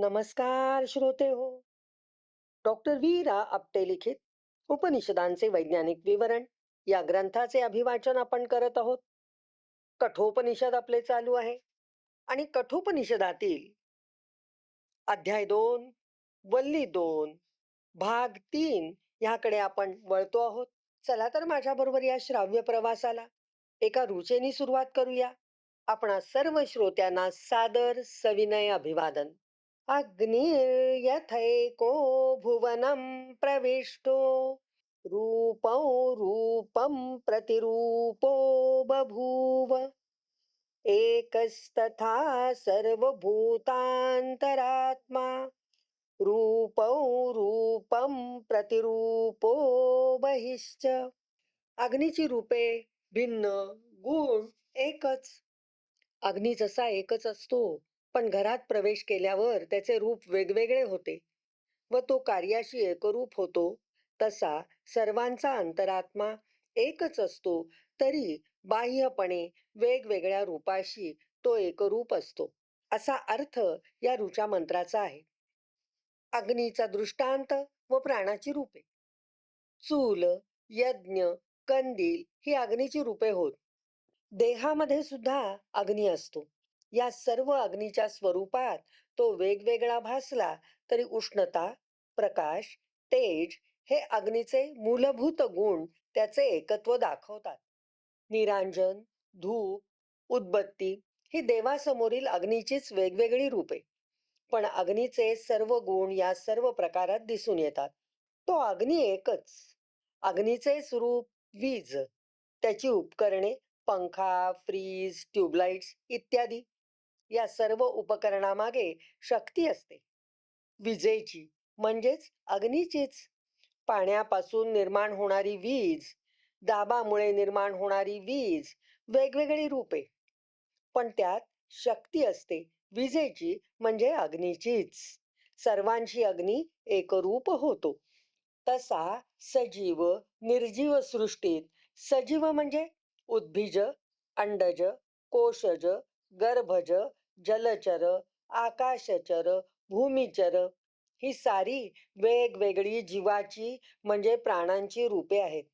नमस्कार श्रोते हो. डॉक्टर व्ही रा आपटे लिखित उपनिषदांचे वैज्ञानिक विवरण या ग्रंथाचे अभिवाचन आपण करत आहोत. कठोपनिषद आपले चालू आहे आणि कठोपनिषदातील अध्याय दोन वल्ली दोन भाग तीन याकडे आपण वळतो आहोत. चला तर माझ्याबरोबर या श्राव्य प्रवासाला एका रुचेनी सुरुवात करूया. आपणा सर्व श्रोत्यांना सादर सविनय अभिवादन. अग्निर्यथैको भुवनं प्रविष्टो। रूपौ रूपं प्रतिरूपो बभूव। एकस्तथा सर्वभूतान्तरात्मा। रूपौ रूपं प्रतिरूपो बहिश्च। अग्नीची रूपे भिन्न गुण एकच। अग्नी जसा एकच असतो पण घरात प्रवेश केल्यावर त्याचे रूप वेगवेगळे होते. व तो कार्याशी एकरूप होतो. तसा सर्वांचा अंतरात्मा एकच असतो तरी बाह्यपणे वेगवेगळ्या रूपाशी तो एकरूप असतो. असा अर्थ या ऋचा मंत्राचा आहे. अग्नीचा दृष्टांत व प्राणाची रूपे. चूल यज्ञ कंदील ही अग्नीची रूपे होत. देहामध्ये सुद्धा अग्नी असतो. या सर्व अग्नीच्या स्वरूपात तो वेगवेगळा भासला तरी उष्णता प्रकाश तेज हे अग्नीचे मूलभूत गुण त्याचे एकत्व दाखवतात. निरांजन धूप उदबत्ती ही देवासमोरील अग्नीचीच वेगवेगळी रूपे. पण अग्नीचे सर्व गुण या सर्व प्रकारात दिसून येतात. तो अग्नी एकच. अग्नीचे स्वरूप वीज त्याची उपकरणे पंखा फ्रीज ट्यूबलाइट्स इत्यादी. या सर्व उपकरणामागे शक्ती असते. विजेची म्हणजेच अग्नीचीच. पाण्यापासून निर्माण होणारी वीज दाबामुळे निर्माण होणारी वीज वेगवेगळी रूपे. पण त्यात शक्ती असते विजेची म्हणजे अग्नीचीच. सर्वांशी अग्नी एकरूप होतो. तसा सजीव निर्जीव सृष्टीत सजीव म्हणजे उद्भिज अंडज कोशज गर्भज जलचर आकाशचर भूमिचर ही सारी वेगवेगळी जीवाची म्हणजे प्राणांची रूपे आहेत.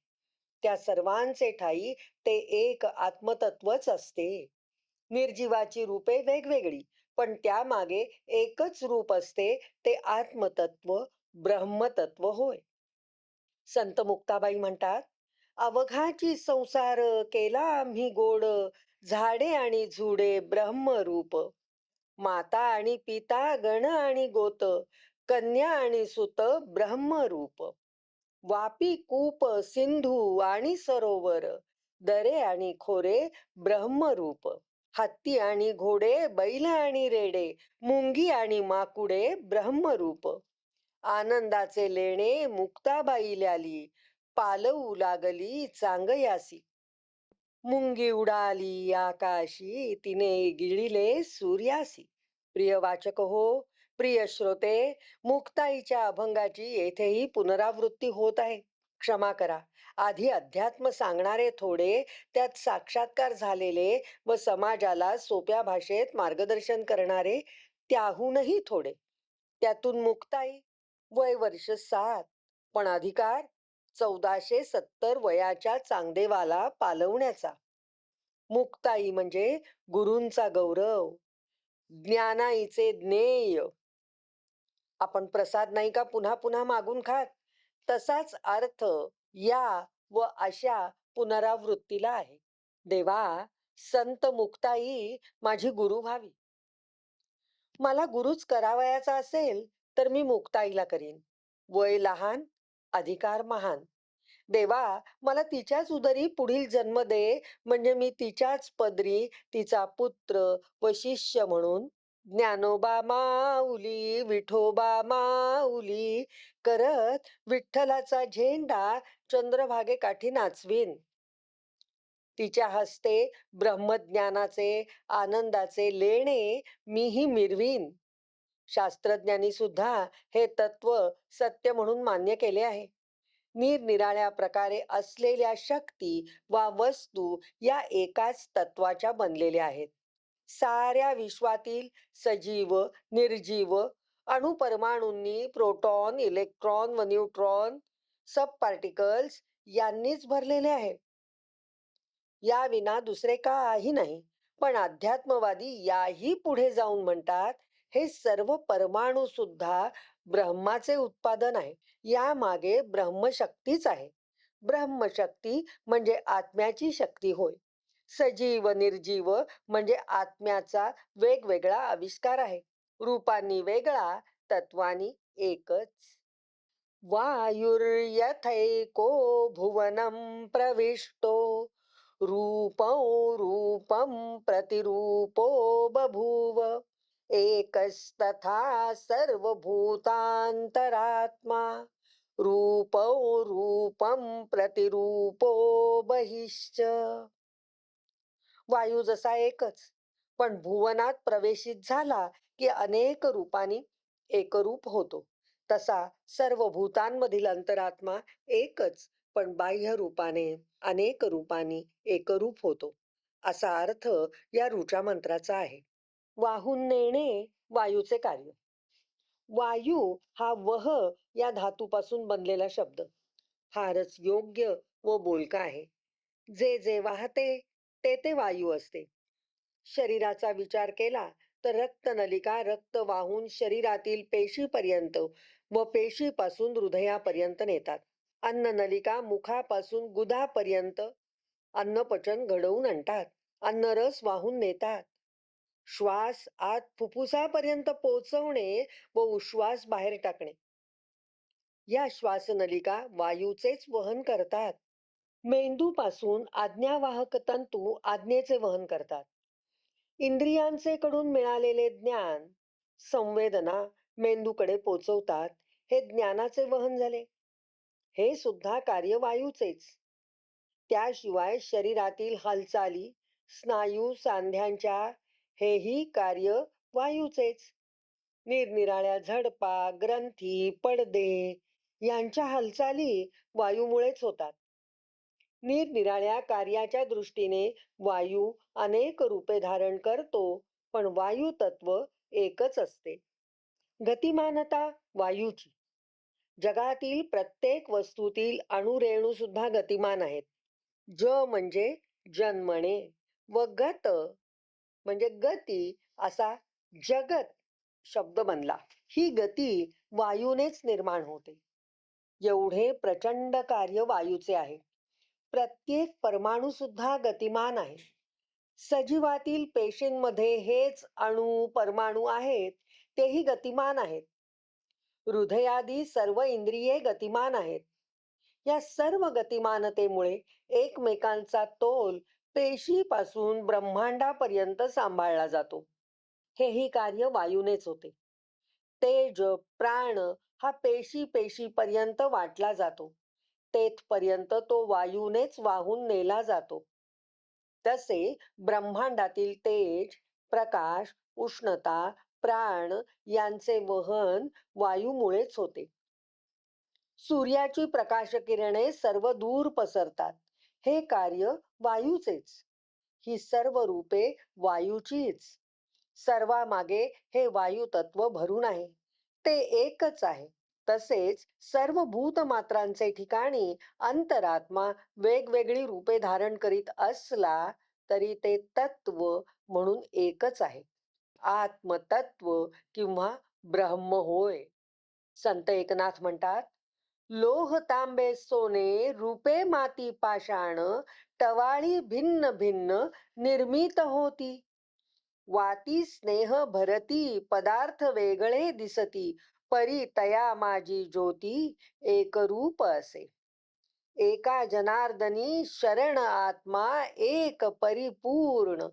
त्या सर्वांचे ठाई ते एक आत्मतत्वच असते. निर्जीवाची रूपे वेगवेगळी पण त्यामागे एकच रूप असते ते आत्मतत्व ब्रह्मतत्व होय. संत मुक्ताबाई म्हणतात अवघाची संसार केला आम्ही गोड झाडे आणि झुडे ब्रह्मरूप. माता आणि पिता गण आणि गोत कन्या आणि सुत ब्रह्मरूप. वापी कूप सिंधू आणि सरोवर दरे आणि खोरे ब्रह्मरूप. हत्ती आणि घोडे बैल आणि रेडे मुंगी आणि माकुडे ब्रह्मरूप. आनंदाचे लेणे मुक्ताबाई ल्याली पालवू लागली चांगयासी. मुंगी उडाली आकाशी तिने गिळिले सूर्यासी. प्रिय वाचक हो प्रिय श्रोते मुक्ताईच्या अभंगाची येथेही पुनरावृत्ती होत आहे. क्षमा करा. आधी अध्यात्म सांगणारे थोडे त्यात साक्षात्कार झालेले व समाजाला सोप्या भाषेत मार्गदर्शन करणारे त्याहूनही थोडे. त्यातून मुक्ताई वय वर्ष सात. पण अधिकार चौदाशे सत्तर वयाच्या चांगदेवाला पालवण्याचा. मुक्ताई म्हणजे गुरूंचा गौरव ज्ञानाईचे ज्ञेय. आपण प्रसाद नाही का पुन्हा पुन्हा मागून खात? तसाच अर्थ या व अशा पुनरावृत्तीला आहे. देवा संत मुक्ताई माझी गुरु व्हावी. मला गुरुच करावयाचा असेल तर मी मुक्ताईला करीन. वय लहान अधिकार महान. देवा मला तिच्याच उदरी पुढील जन्म दे म्हणजे मी तिच्याच पदरी तिचा पुत्र व शिष्य म्हणून. ज्ञानोबा माऊली विठोबा माऊली करत विठ्ठलाचा झेंडा चंद्रभागे काठी नाचवीन. तिच्या हस्ते ब्रह्मज्ञानाचे आनंदाचे लेणे मीही मिरवीन. शास्त्रज्ञांनी सुद्धा हे तत्व सत्य म्हणून मान्य केले आहे. निरनिराळ्या प्रकारे असलेल्या शक्ती वा वस्तू या एकाच तत्वाच्या बनलेल्या आहेत. साऱ्या विश्वातील सजीव निर्जीव अणुपरमाणूंनी प्रोटॉन इलेक्ट्रॉन व न्यूट्रॉन सब पार्टिकल्स यांनीच भरलेले आहे. या विना दुसरे काही नाही पण अध्यात्मवादी याही पुढे जाऊन म्हणतात हे सर्व परमाणू सुद्धा ब्रह्माचे उत्पादन आहे. या मागे ब्रह्मशक्तीच आहे. ब्रह्मशक्ती म्हणजे आत्म्याची शक्ती होय. सजीव निर्जीव म्हणजे आत्म्याचा वेगवेगळा आविष्कार आहे. रूपांनी वेगळा तत्वानी एकच. वायुर्यथैको भुवनं प्रविष्टो रूपं रूपं प्रतिरूपो बभूव. एकस्तथा सर्वभूतान्तरात्मा। रूपौ रूपं प्रतिरूपो बहिश्च। वायू जसा एकच पण भुवनात प्रवेशित झाला की अनेक रूपांनी एकरूप होतो. तसा सर्व भूतांमधील अंतरात्मा एकच पण बाह्य रूपाने अनेक रूपांनी एकरूप होतो. असा अर्थ या ऋचा मंत्राचा आहे. वाहून नेणे वायूचे कार्य. वायू हा वह या धातूपासून बनलेला शब्द. फारच योग्य व बोलका आहे. जे जे वाहते ते ते वायू असते. शरीराचा विचार केला तर रक्तनलिका रक्त वाहून शरीरातील पेशीपर्यंत व पेशीपासून हृदयापर्यंत नेतात. अन्ननलिका मुखापासून गुदापर्यंत अन्नपचन घडवून आणतात. अन्नरस वाहून नेतात. श्वास आत फुफ्फुसापर्यंत पोहोचवणे व उश्वास बाहेर टाकणे. या श्वासनलिका वायूचेच वहन करतात. मेंदूपासून आज्ञावाहक तंतू आज्ञेचे वहन करतात. इंद्रियांचे कडून मिळालेले ज्ञान संवेदना मेंदूकडे पोचवतात हे ज्ञानाचे वहन झाले. हे सुद्धा कार्य वायूचेच त्याशिवाय शरीरातील हालचाली स्नायू सांध्यांच्या हेही कार्य वायूचेच. निरनिराळ्या झडपा ग्रंथी पडदे यांच्या हालचाली वायूमुळेच होतात. निरनिराळ्या कार्याच्या दृष्टीने वायू अनेक रूपे धारण करतो पण वायू तत्व एकच असते. गतिमानता वायूची. जगातील प्रत्येक वस्तूतील अणुरेणू सुद्धा गतिमान आहेत. ज म्हणजे जन्मणे व गत म्हणजे गती असा जगत शब्द बनला. ही गती वायूनेच निर्माण होते. एवढे प्रचंड कार्य वायूचे आहे. प्रत्येक परमाणू सुद्धा गतिमान आहे. सजीवातील पेशींमध्ये हेच अणू परमाणू आहेत तेही गतिमान आहेत. हृदयादी सर्व इंद्रिये गतिमान आहेत. या सर्व गतिमानतेमुळे एकमेकांचा तोल पेशीपासून ब्रह्मांडापर्यंत सांभाळला जातो. हेही कार्य वायूनेच होते. तेज प्राण हा पेशी पेशीपर्यंत वाटला जातो. तेथपर्यंत तो वायूनेच वाहून नेला जातो. तसे ब्रह्मांडातील तेज प्रकाश उष्णता प्राण यांचे वहन वायूमुळेच होते. सूर्याची प्रकाश किरणे सर्व दूर पसरतात. हे कार्य वायूचेच. ही सर्व रूपे वायूचीच. सर्वामागे हे वायू तत्व भरून आहे. ते एकच आहे. तसेच सर्व भूत मात्रांचे ठिकाणी अंतरात्मा वेगवेगळी रूपे धारण करीत असला तरी ते तत्व म्हणून एकच आहे. आत्मतत्व किंवा ब्रह्म होय. संत एकनाथ म्हणतात लोह तांबे सोने रूपे माती पाषाण टवाळी भिन्न भिन्न निर्मित होती. वाती स्नेह भरती पदार्थ वेगळे दिसती परी तया माझी ज्योती एक रूप असे. एका जनार्दनी शरण आत्मा एक परिपूर्ण.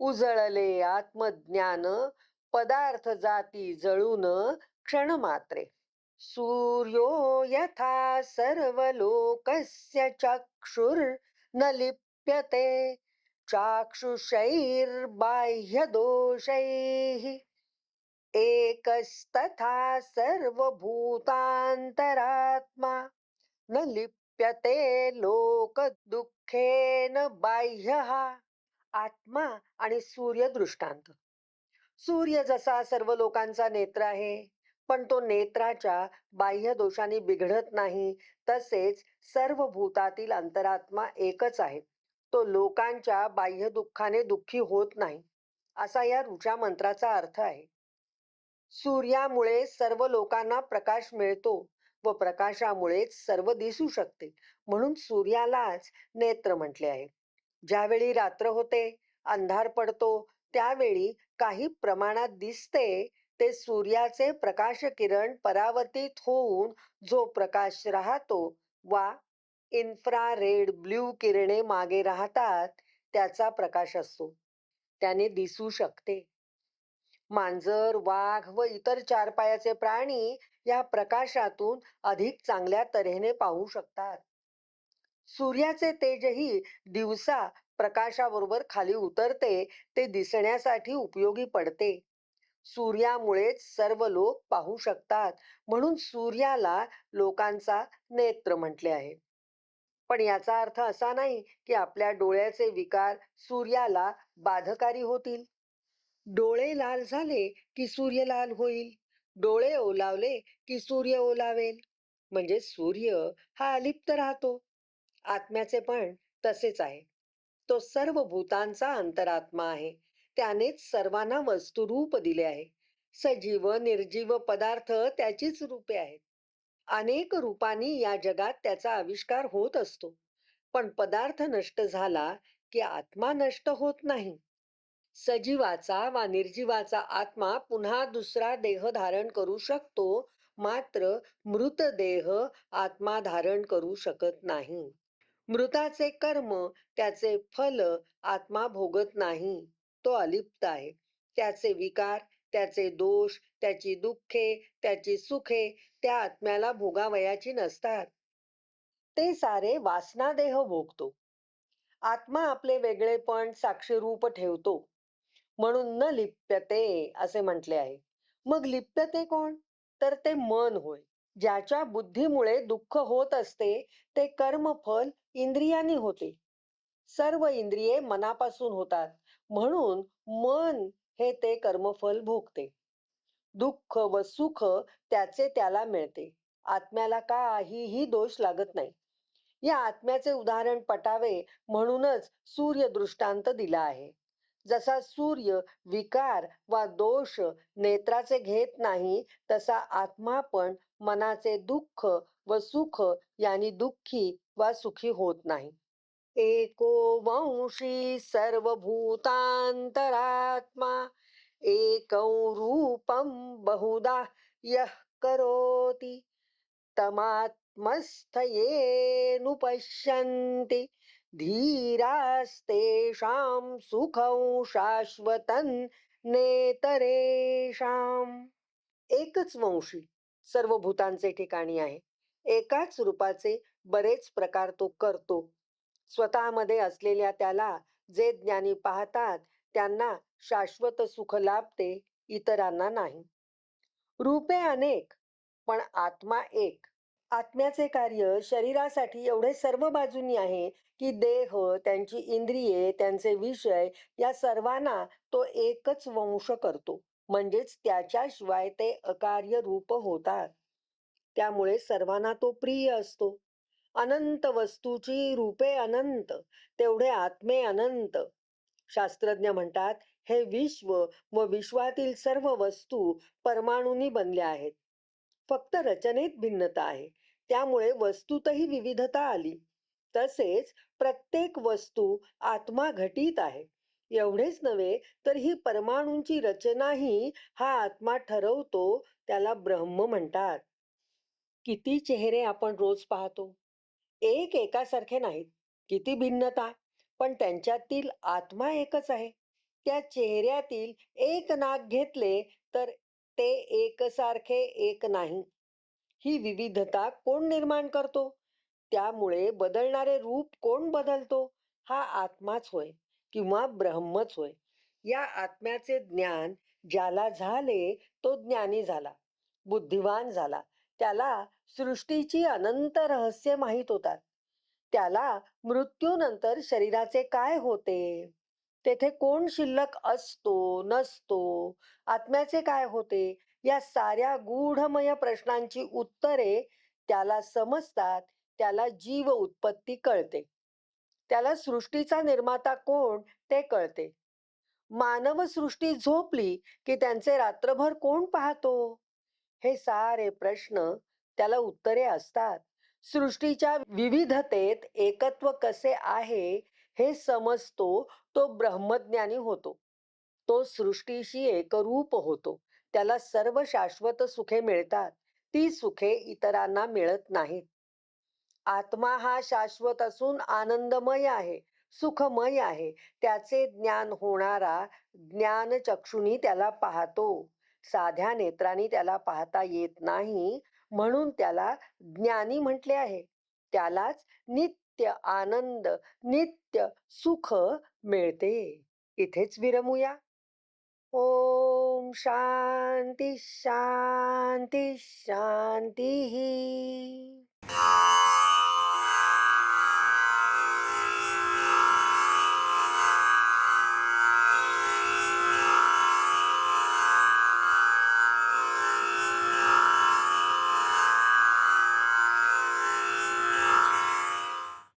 उजळले आत्मज्ञान पदार्थ जाती जळून क्षण मात्रे. सूर्यो यथा सर्वलोकस्य चक्षुर् न लिप्यते चाक्षुषैर्बाह्यदोषैः। एकस्तथा सर्वभूतान्तरात्मा न लिप्यते लोक दुःखेन बाह्यः। आत्मा आणि सूर्य दृष्टांत। सूर्य जसा सर्व लोकांचा नेत्र आहे पण तो नेत्राच्या बाह्य दोषाने बिघडत नाही तसेच सर्व भूतातील अंतरात्मा एकच आहे. तो लोकांच्या बाह्य दुःखाने दुःखी होत नाही असा या ऋचा मंत्राचा अर्थ आहे. सूर्यामुळे सर्व लोकांना प्रकाश मिळतो व प्रकाशामुळेच सर्व दिसू शकते म्हणून सूर्यालाच नेत्र म्हटले आहे. ज्यावेळी रात्र होते अंधार पडतो त्यावेळी काही प्रमाणात दिसते ते सूर्याचे प्रकाश किरण परावर्तित होऊन जो प्रकाश राहतो वा इन्फ्रारेड ब्ल्यू किरणे मागे राहतात त्याचा प्रकाश असतो. त्याने दिसू शकते. मांजर वाघ व इतर चार पायाचे प्राणी या प्रकाशातून अधिक चांगल्या तऱ्हेने पाहू शकतात. सूर्याचे तेजही दिवसा प्रकाशाबरोबर खाली उतरते ते दिसण्यासाठी उपयोगी पडते. सूर्यामुळेच सर्व लोक पाहू शकतात. म्हणून सूर्याला लोकांचा नेत्र म्हटले आहे. पण याचा अर्थ असा नाही की आपल्या डोळ्याचे विकार सूर्याला बाधकारी होतील. डोळे लाल झाले की सूर्य लाल होईल. डोळे ओलावले की सूर्य ओलावेल. म्हणजे सूर्य हा अलिप्त राहतो. आत्म्याचे पण तसेच आहे. तो सर्व भूतांचा अंतरात्मा आहे. त्यानेच सर्वांना वस्तुरूप दिले आहे. सजीव निर्जीव पदार्थ त्याचीच रूपे आहेत. अनेक रूपांनी या जगात त्याचा आविष्कार होत असतो. पण पदार्थ नष्ट झाला की आत्मा नष्ट होत नाही. सजीवाचा वा निर्जीवाचा आत्मा पुन्हा दुसरा देह धारण करू शकतो मात्र मृतदेह आत्मा धारण करू शकत नाही. मृताचे कर्म त्याचे फल आत्मा भोगत नाही. तो अलिप्त आहे. त्याचे विकार त्याचे दोष त्याची दुःखे त्याची सुखे त्या आत्म्याला भोगावयाची नसतात. ते सारे वासनादेह भोगतो. आत्मा आपले वेगळेपण साक्षीरूप ठेवतो. म्हणून न लिप्यते असे म्हटले आहे. मग लिप्यते कोण? तर ते मन होय. ज्याच्या बुद्धीमुळे दुःख होत असते ते कर्मफल इंद्रियानी होते. सर्व इंद्रिये मनापासून होतात. म्हणून मन हे ते कर्मफल भोगते. दुःख व सुख त्याचे त्याला मिळते. आत्म्याला काहीही दोष लागत नाही. या आत्म्याचे उदाहरण पटावे म्हणूनच सूर्य दृष्टांत दिला आहे. जसा सूर्य विकार वा दोष नेत्राचे घेत नाही तसा आत्मा पण मनाचे दुःख व सुख यांनी दुःखी वा सुखी होत नाही. एको वंशी सर्वभूतांतरात्मा एकं रूपं बहुधा यः करोति। तमात्मस्थयेनुपश्यन्ति धीरास्तेषां सुखं शाश्वतं नेतरेषाम। एकच वंशी सर्व भूतांचे ठिकाणी आहे एकाच रूपाचे बरेच प्रकार तो करतो. स्वतःमध्ये असलेल्या त्याला जे ज्ञानी पाहतात त्यांना शाश्वत सुख लाभते इतरांना नाही. रूपे अनेक पण आत्मा एक. आत्म्याचे कार्य शरीरासाठी एवढे सर्व बाजूनी आहे की देह त्यांची इंद्रिये त्यांचे विषय या सर्वांना तो एकच वंश करतो. म्हणजेच त्याच्याशिवाय ते अकार्य रूप होतात. त्यामुळे सर्वांना तो प्रिय असतो. अनंत वस्तूची रूपे अनंत तेवढे आत्मे अनंत. शास्त्रज्ञ म्हणतात हे विश्व व विश्वातील सर्व वस्तू परमाणूंनी बनल्या आहेत. फक्त रचनेत भिन्नता आहे. त्यामुळे वस्तूतही विविधता आली. तसेच प्रत्येक वस्तू आत्मा घटित आहे. एवढेच नव्हे तर ही परमाणूंची रचनाही हा आत्मा ठरवतो त्याला ब्रह्म म्हणतात. किती चेहरे आपण रोज पाहतो. एक एकासारखे नाहीत. किती भिन्नता. पण त्यांच्यातील आत्मा एकच आहे. त्या चेहऱ्यातील एक नाक घेतले तर ते एकसारखे एक नाही. ही विविधता कोण निर्माण करतो? त्यामुळे बदलणारे रूप कोण बदलतो? हा आत्माच होय किंवा ब्रह्मच होय. या आत्म्याचे ज्ञान ज्याला झाले तो ज्ञानी झाला. बुद्धिवान झाला. त्याला सृष्टीची अनंत रहस्य माहीत होतात. त्याला मृत्यूनंतर शरीराचे काय होते? तेथे कोण शिल्लक असतो नसतो? आत्म्याचे काय होते? या साऱ्या गूढमय प्रश्नांची उत्तरे त्याला समजतात त्याला जीव उत्पत्ती कळते. त्याला सृष्टीचा निर्माता कोण ते कळते. मानव सृष्टी झोपली की त्यांचे रात्रभर कोण पाहतो? हे सारे प्रश्न त्याला उत्तरे असतात. सृष्टीच्या विविधतेत एकत्व कसे आहे हे समजतो तो ब्रह्मज्ञानी होतो. तो सृष्टीशी एकरूप होतो. त्याला सर्व शाश्वत सुखे मिळतात. ती सुखे इतरांना मिळत नाहीत. आत्मा हा शाश्वत असून आनंदमय आहे सुखमय आहे. त्याचे ज्ञान होणारा ज्ञान चक्षुनी त्याला पाहतो. साध्या नेत्रांनी त्याला पाहता येत नाही म्हणून त्याला ज्ञानी म्हटले आहे. त्यालाच नित्य आनंद नित्य सुख मिळते. इथेच विरमूया. ओम शांती शांती शांती